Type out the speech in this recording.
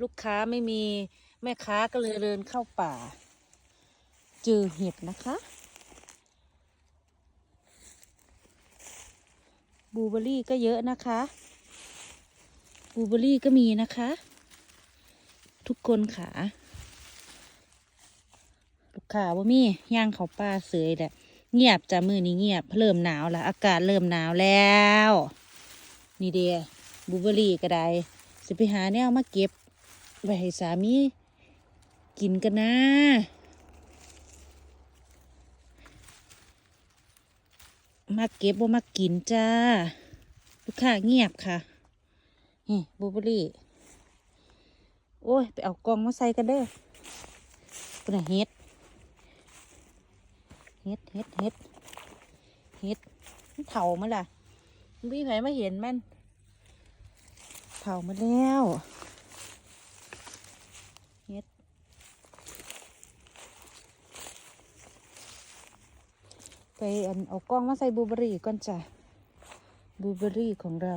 ลูกค้าไม่มีแม่ค้าก็เลยเดินเข้าป่า เจอเห็ดนะคะ บูเบอรี่ก็เยอะนะคะ บูเบอร์รี่ก็มีนะคะ ทุกคนขาลูกค้าว่ามีย่างเขาป่าเสยแหละเงียบจ้ะมือนี้เงียบ เริ่มหนาวแล้ว อากาศเริ่มหนาวแล้ว นี่เดีย บูเบอรี่ก็ได้สิไปหาแนวมาเก็บไว้ให้สามีกินกันนะมาเก็บบ่มากินจ้า ลูกค้าเงียบค่ะนี่บูเบอรี่ โอ้ย ไปเอากองมาใส่กันเด้อปุ่นนะเฮ็ด เฮ็ดเฮ็ดเฮ็ดเฮ็ดเถามาล่ะพี่ไผมาเห็นมัน เถามาแล้วเฮ็ดไปอันเอากล้องมาใส่บูเบอรี่ก่อนจ้ะบูเบอรี่ของเรา